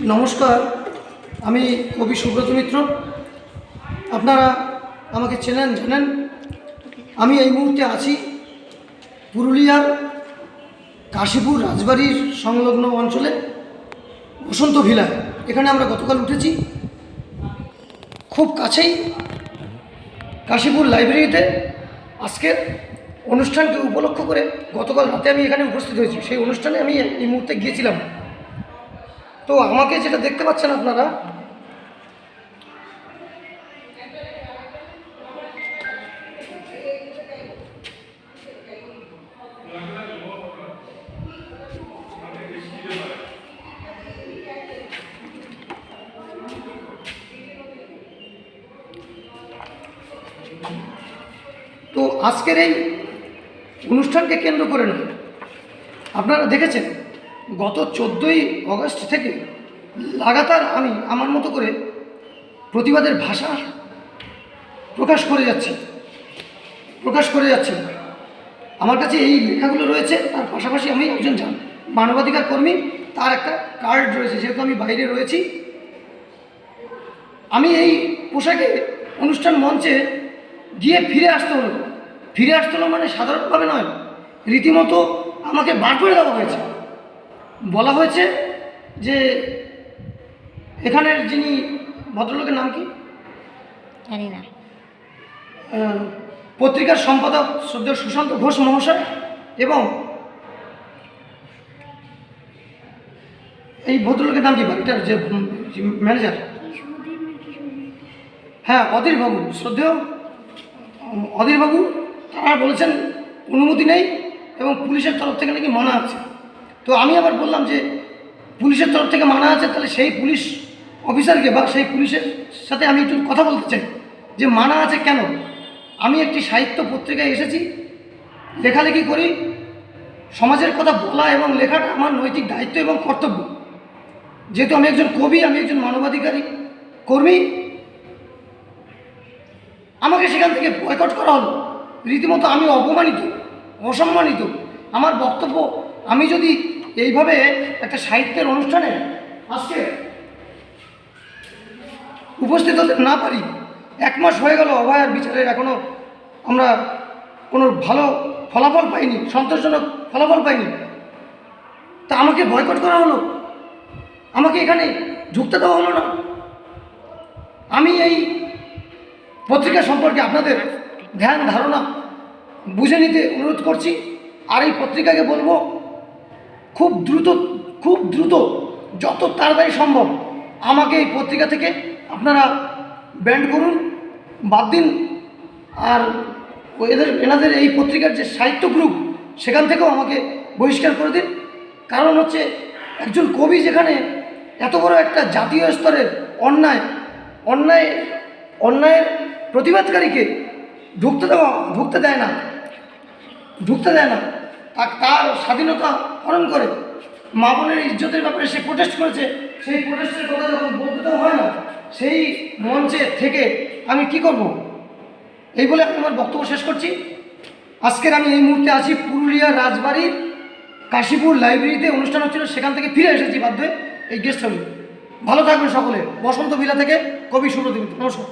নমস্কার, আমি কবি সুব্রত মিত্র। আপনারা আমাকে চেনেন, জানেন? আমি এই মুহূর্তে আছি পুরুলিয়ার কাশীপুর রাজবাড়ির সংলগ্ন অঞ্চলে, বসন্ত ভিলায়। এখানে আমরা গতকাল উঠেছি। খুব কাছেই কাশীপুর লাইব্রেরিতে আজকের অনুষ্ঠানকে উপলক্ষ করে গতকাল রাতে আমি এখানে উপস্থিত হয়েছি। সেই অনুষ্ঠানে আমি এই মুহূর্তে গিয়েছিলাম। তো আমাকে যেটা দেখতে পাচ্ছেন আপনারা, তো আজকের এই অনুষ্ঠানকে কেন্দ্র করে নয় আপনারা দেখেছেন? গত চোদ্দোই অগস্ট থেকে লাগাতার আমি আমার মতো করে প্রতিবাদের ভাষা প্রকাশ করে যাচ্ছি। প্রকাশ করে যাচ্ছি। আমার কাছে এই লেখাগুলো রয়েছে, তার পাশাপাশি আমি একজন যান মানবাধিকার কর্মী, তার একটা কার্ড রয়েছে, যেহেতু আমি বাইরে রয়েছি। আমি এই পোশাকে অনুষ্ঠান মঞ্চে গিয়ে ফিরে আসতে হলো। ফিরে আসতে হলো মানে সাধারণভাবে নয়, রীতিমতো আমাকে বার করে দেওয়া হয়েছে। বলা হয়েছে যে এখানের যিনি ভদ্রলোকের নাম কি? জানি না। পত্রিকার সম্পাদক সদ্য সুশান্ত ঘোষ মহাশয় এবং এই ভদ্রলোকের নাম কি বাড়িটার যে ম্যানেজার হ্যাঁ অধীরবাবু শ্রদ্ধেয় অধীরবাবু তারা বলেছেন অনুমতি নেই এবং পুলিশের তরফ থেকে নাকি মানা আছে। তো আমি আবার বললাম যে পুলিশের তরফ থেকে মানা আছে, তাহলে সেই পুলিশ অফিসারকে বা সেই পুলিশের সাথে আমি একটু কথা বলতে চাই। যে মানা আছে কেন? আমি একটি সাহিত্য পত্রিকায় এসেছি, লেখালেখি করি, সমাজের কথা বলা এবং লেখাটা আমার নৈতিক দায়িত্ব এবং কর্তব্য। যেহেতু আমি একজন কবি, আমি একজন মানবাধিকারী কর্মী, আমাকে সেখান থেকে বয়কট করা হলো। রীতিমতো আমি অপমানিত, অসম্মানিত। আমার বক্তব্য, আমি যদি এইভাবে একটা সাহিত্যের অনুষ্ঠানে আজকে উপস্থিত হতে না পারি, এক মাস হয়ে গেল, অভয়ার বিচারের এখনও আমরা কোনো ভালো ফলাফল পাইনি, সন্তোষজনক ফলাফল পাইনি। তা আমাকে বয়কট করা হলো? আমাকে এখানে ঢুকতে দেওয়া হলো না? আমি এই পত্রিকা সম্পর্কে আপনাদের ধ্যান, ধারণা বুঝে নিতে অনুরোধ করছি, আর এই পত্রিকাকে বলব খুব দ্রুত খুব দ্রুত, যত তাড়াতাড়ি সম্ভব আমাকে এই পত্রিকা থেকে আপনারা ব্যান্ড করুন, বাদ দিন। আর এদের, এনাদের এই পত্রিকার যে সাহিত্য গ্রুপ সেখান থেকেও আমাকে বহিষ্কার করে দিন। কারণ হচ্ছে একজন কবি যেখানে এত বড় একটা জাতীয় স্তরের অন্যায় অন্যায়, অন্যায়ের প্রতিবাদকারীকে ঢুকতে দেওয়া, ঢুকতে দেয় না, ঢুকতে দেয় না। তার স্বাধীনতা হরণ করে। মা বোনের ইজ্জতের ব্যাপারে সে প্রোটেস্ট করেছে। সেই প্রোটেস্টের কথা যখন বলতে দেওয়া হয় না, সেই মঞ্চে থেকে আমি কি করব? এই বলে আমি আমার বক্তব্য শেষ করছি। আজকের আমি এই মুহূর্তে আছি পুরুলিয়ার রাজবাড়ির কাশীপুর লাইব্রেরিতে। অনুষ্ঠান হচ্ছিল, সেখান থেকে ফিরে এসেছি বাধ্য এই গেস্ট হাউসে ভালো থাকবেন সকলে। বসন্ত বিলা থেকে কবি সুব্রত। নমস্কার।